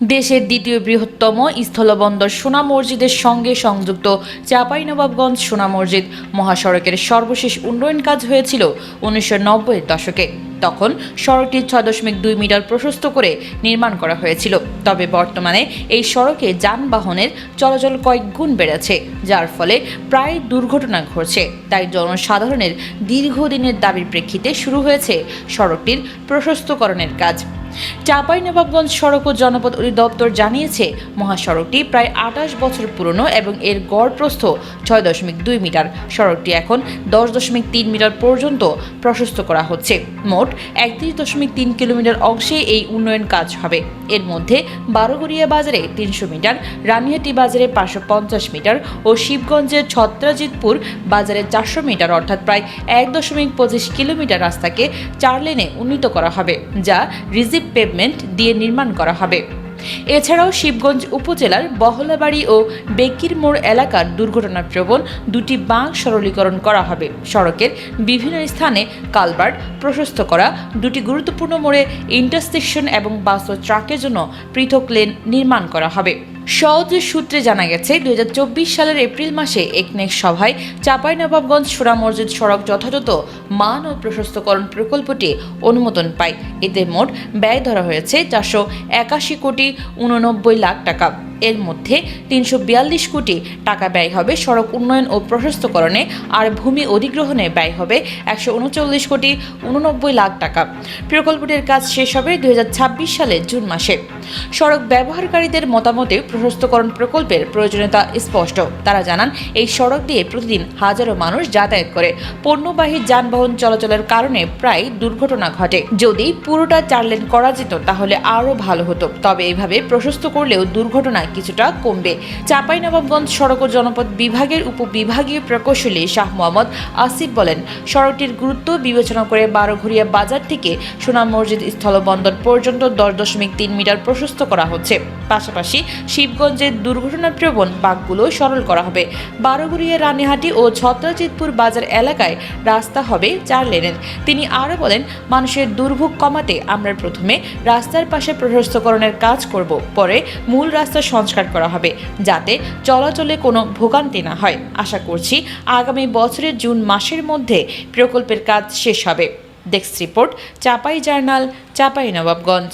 দেশের দ্বিতীয় বৃহত্তম স্থলবন্দর সোনা মসজিদের সঙ্গে সংযুক্ত চাঁপাইনবাবগঞ্জ সোনা মসজিদ। মহাসড়কের সর্বশেষ উন্নয়ন কাজ হয়েছিল উনিশশো নব্বইয়ের দশকে। তখন সড়কটি ছয় দশমিক দুই মিটার প্রশস্ত করে নির্মাণ করা হয়েছিল। তবে বর্তমানে এই সড়কে যানবাহনের চলাচল কয়েক গুণ বেড়েছে, যার ফলে প্রায় দুর্ঘটনা ঘটছে। তাই জনসাধারণের দীর্ঘদিনের দাবির প্রেক্ষিতে শুরু হয়েছে সড়কটির প্রশস্তকরণের কাজ। চাঁপাইনবাবগঞ্জ সড়ক ও জনপদ অধিদপ্তর জানিয়েছে, মহাসড়কটি প্রায় আঠাশ বছর পুরনো এবং এর গড় প্রস্থ ছয় দশমিক দুই মিটার। সড়কটি এখন দশ দশমিক তিন মিটার পর্যন্ত প্রশস্ত করা হচ্ছে। মোট একত্রিশ দশমিক তিন কিলোমিটার অংশে এই উন্নয়ন কাজ হবে। এর মধ্যে বারোগড়িয়া বাজারে তিনশো মিটার, রানিহাটি বাজারে পাঁচশো পঞ্চাশ মিটার ও শিবগঞ্জের ছত্রাজিতপুর বাজারে চারশো মিটার, অর্থাৎ প্রায় এক দশমিক পঁচিশ কিলোমিটার রাস্তাকে চার লেনে উন্নীত করা হবে, যা রিজিভ পেভমেন্ট দিয়ে নির্মাণ করা হবে। এছাড়াও শিবগঞ্জ উপজেলার বহলাবাড়ি ও বেকির মোড় এলাকার দুর্ঘটনাপ্রবণ দুটি বাঁক সরলীকরণ করা হবে। সড়কের বিভিন্ন স্থানে কালভার্ট প্রশস্ত করা, দুটি গুরুত্বপূর্ণ মোড়ে ইন্টারসেকশন এবং বাস ও ট্রাকের জন্য পৃথক লেন নির্মাণ করা হবে। সহজ সূত্রে জানা গেছে দু হাজার চব্বিশ সালের এপ্রিল মাসে একনেক সভায় চাঁপাইনবাবগঞ্জ সুরা মসজিদ সড়ক যথাযথ মান ও প্রশস্তকরণ প্রকল্পটি অনুমোদন পায়। এতে মোট ব্যয় ধরা হয়েছে চারশো একাশি কোটি উননব্বই লাখ টাকা। এর মধ্যে তিনশো বিয়াল্লিশ কোটি টাকা ব্যয় হবে সড়ক উন্নয়ন ও প্রশস্তকরণে, আর ভূমি অধিগ্রহণে ব্যয় হবে একশো উনচল্লিশ কোটি উননব্বই লাখ টাকা। প্রকল্পটির কাজ শেষ হবে দু হাজার ছাব্বিশ সালের জুন মাসে। সড়ক ব্যবহারকারীদের মতামতে প্রশস্তকরণ প্রকল্পের প্রয়োজনীয়তা স্পষ্ট। তারা জানান, এই সড়ক দিয়ে প্রতিদিন হাজারো মানুষ যাতায়াত করে। পণ্যবাহী যানবাহন চলাচলের কারণে প্রায় দুর্ঘটনা ঘটে। যদি পুরোটা চার লেন করা যেত তাহলে আরও ভালো হতো। তবে এইভাবে প্রশস্ত করলেও দুর্ঘটনা কিছুটা কমবে। চাঁপাইনবাবগঞ্জ সড়ক ও জনপদ বিভাগের উপবিভাগীয় প্রকৌশলী শাহ মোহাম্মদ আসিফ বলেন, সড়কটির গুরুত্ব বিবেচনা করে বারোঘরিয়া বাজার থেকে সোনাম মসজিদ স্থলবন্দর পর্যন্ত দশ দশমিক তিন মিটার প্রশস্ত করা হচ্ছে। পাশাপাশি শিবগঞ্জের দুর্ঘটনাপ্রবণ বাঘগুলো সরল করা হবে। বারোঘরিয়া রানীহাটি ও ছত্রাজিতপুর বাজার এলাকায় রাস্তা হবে চার লেনের। তিনি আরও বলেন, মানুষের দুর্ভোগ কমাতে আমরা প্রথমে রাস্তার পাশে প্রশস্তকরণের কাজ করব, পরে মূল রাস্তা সংস্কার করা হবে যাতে চলাচলে কোনো ভোগান্তি না হয়। আশা করছি আগামী বছরের জুন মাসের মধ্যে প্রকল্পের কাজ শেষ হবে। Desk report, Chapai journal, Chapai Nawabganj.